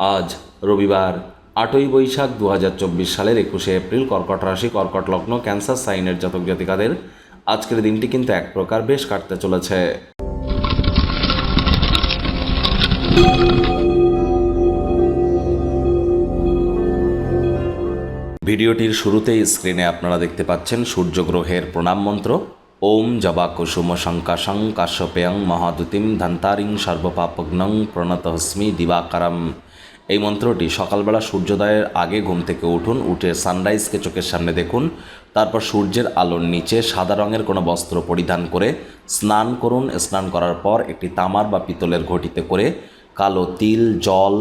আজ রবিবার, আটই বৈশাখ দু হাজার চব্বিশ সালের একুশে এপ্রিল, কর্কট রাশি, কর্কট লগ্ন, ক্যান্সার, সাইনের জাতক জাতিকাদের আজকের দিনটি কিন্তু এক প্রকার বেশ কাটতে চলেছে। ভিডিওটির শুরুতেই স্ক্রিনে আপনারা দেখতে পাচ্ছেন সূর্যগ্রহের প্রণাম মন্ত্র। ওম জবা কুসুম শঙ্কাশং কাশ্যপেয়ং মহাদুতিম ধন্তারিং সর্বপাপগ্নং প্রণতহস্মি দিবাকারম। এই মন্ত্রটি সকালবেলা সূর্যোদয়ের আগে ঘুম থেকে উঠুন, উঠে সানরাইজকে চোখের সামনে দেখুন, তারপর সূর্যের আলোর নিচে সাদা রঙের কোনো বস্ত্র পরিধান করে স্নান করুন। স্নান করার পর একটি তামার বা পিতলের ঘটিতে করে কালো তিল, জল,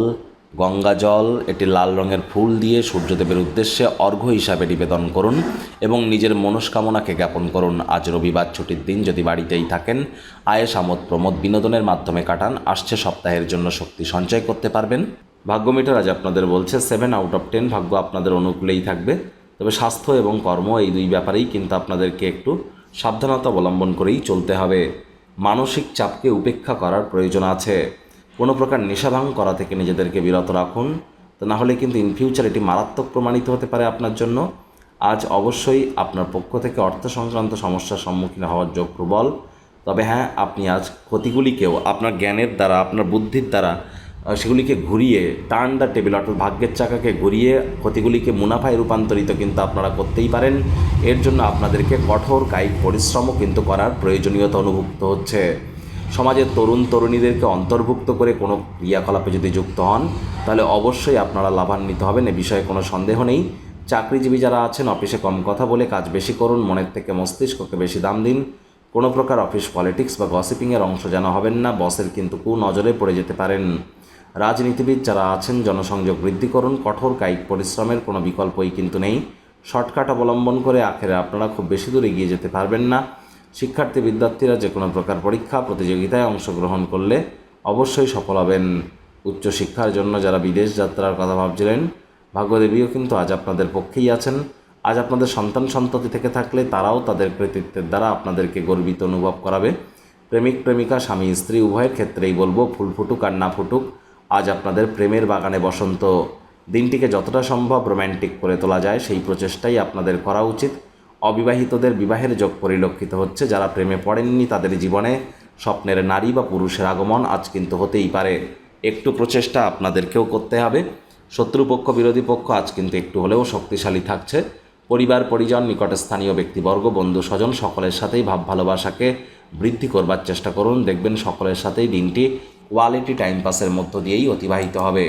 গঙ্গা জল, একটি লাল রঙের ফুল দিয়ে সূর্যদেবের উদ্দেশ্যে অর্ঘ্য হিসাবে নিবেদন করুন এবং নিজের মনস্কামনাকে জ্ঞাপন করুন। আজ রবিবার ছুটির দিন, যদি বাড়িতেই থাকেন আয়েস আমোদ প্রমোদ বিনোদনের মাধ্যমে কাটান। আসছে সপ্তাহের জন্য শক্তি সঞ্চয় করতে পারবেন। ভাগ্য মিটার আজ আপনাদের বলছে সেভেন আউট অফ টেন ভাগ্য আপনাদের অনুকূলেই থাকবে। তবে স্বাস্থ্য এবং কর্ম এই দুই ব্যাপারেই কিন্তু আপনাদেরকে একটু সাবধানতা অবলম্বন করেই চলতে হবে। মানসিক চাপকে উপেক্ষা করার প্রয়োজন আছে। কোনো প্রকার নেশাভাং করা থেকে নিজেদেরকে বিরত রাখুন। তো না হলে কিন্তু ইন ফিউচার এটি মারাত্মক প্রমাণিত হতে পারে আপনার জন্য। আজ অবশ্যই আপনার পক্ষ থেকে অর্থ সংক্রান্ত সমস্যার সম্মুখীন হওয়ার যোগ প্রবল। তবে হ্যাঁ আপনি আজ ক্ষতিগুলিকেও আপনার জ্ঞানের দ্বারা, আপনার বুদ্ধির দ্বারা সেগুলিকে ঘুরিয়ে টার্ন দ্য টেবিল অর্থাৎ ভাগ্যের চাকাকে ঘুরিয়ে ক্ষতিগুলিকে মুনাফায় রূপান্তরিত কিন্তু আপনারা করতেই পারেন। এর জন্য আপনাদেরকে কঠোর কায়িক পরিশ্রমও কিন্তু করার প্রয়োজনীয়তা অনুভূত হচ্ছে। সমাজের তরুণ তরুণীদেরকে অন্তর্ভুক্ত করে কোনো ক্রিয়াকলাপে যদি যুক্ত হন, তাহলে অবশ্যই আপনারা লাভান্বিত হবেন, এ বিষয়ে কোনো সন্দেহ নেই। চাকরিজীবী যারা আছেন, অফিসে কম কথা বলে কাজ বেশি করুন, মনের থেকে মস্তিষ্ককে বেশি দাম দিন। কোনো প্রকার অফিস পলিটিক্স বা গসিপিংয়ের অংশ যেন হবেন না, বসের কিন্তু কু নজরে পড়ে যেতে পারেন। রাজনীতিবিদ যারা আছেন, জনসংযোগ বৃদ্ধি করুন, কঠোর কায়িক পরিশ্রমের কোনো বিকল্পই কিন্তু নেই। শর্টকাট অবলম্বন করে আখেরে আপনারা খুব বেশি দূর এগিয়ে যেতে পারবেন না। শিক্ষার্থী, বিদ্যার্থীরা যে কোনো প্রকার পরীক্ষা, প্রতিযোগিতায় অংশগ্রহণ করলে অবশ্যই সফল হবেন। উচ্চশিক্ষার জন্য যারা বিদেশ যাত্রার কথা ভাবছিলেন, ভাগ্যদেবীও কিন্তু আজ আপনাদের পক্ষেই আছেন। আজ আপনাদের সন্তান সন্ততি থেকে থাকলে তারাও তাদের কৃতিত্বের দ্বারা আপনাদেরকে গর্বিত অনুভব করাবে। প্রেমিক, প্রেমিকা, স্বামী, স্ত্রী, উভয়ের ক্ষেত্রেই বলব, ফুল ফুটুক আর না ফুটুক আজ আপনাদের প্রেমের বাগানে বসন্ত। দিনটিকে যতটা সম্ভব রোম্যান্টিক করে তোলা যায়, সেই প্রচেষ্টাই আপনাদের করা উচিত। অবিবাহিতদের বিবাহের যোগ পরিলক্ষিত হচ্ছে, যারা প্রেমে পড়েননি তাদের জীবনে স্বপ্নের নারী বা পুরুষের আগমন আজ কিন্তু হতেই পারে। একটু প্রচেষ্টা আপনাদেরকেও করতে হবে। শত্রুপক্ষ, বিরোধী পক্ষ আজ কিন্তু একটু হলেও শক্তিশালী থাকছে। পরিবার, পরিজন, নিকটে স্থানীয় ব্যক্তিবর্গ, বন্ধু, স্বজন সকলের সাথেই ভাব ভালোবাসাকে বৃদ্ধি করবার চেষ্টা করুন। দেখবেন সকলের সাথেই দিনটি কোয়ালিটি টাইম পাসের মধ্য দিয়েই অতিবাহিত হবে।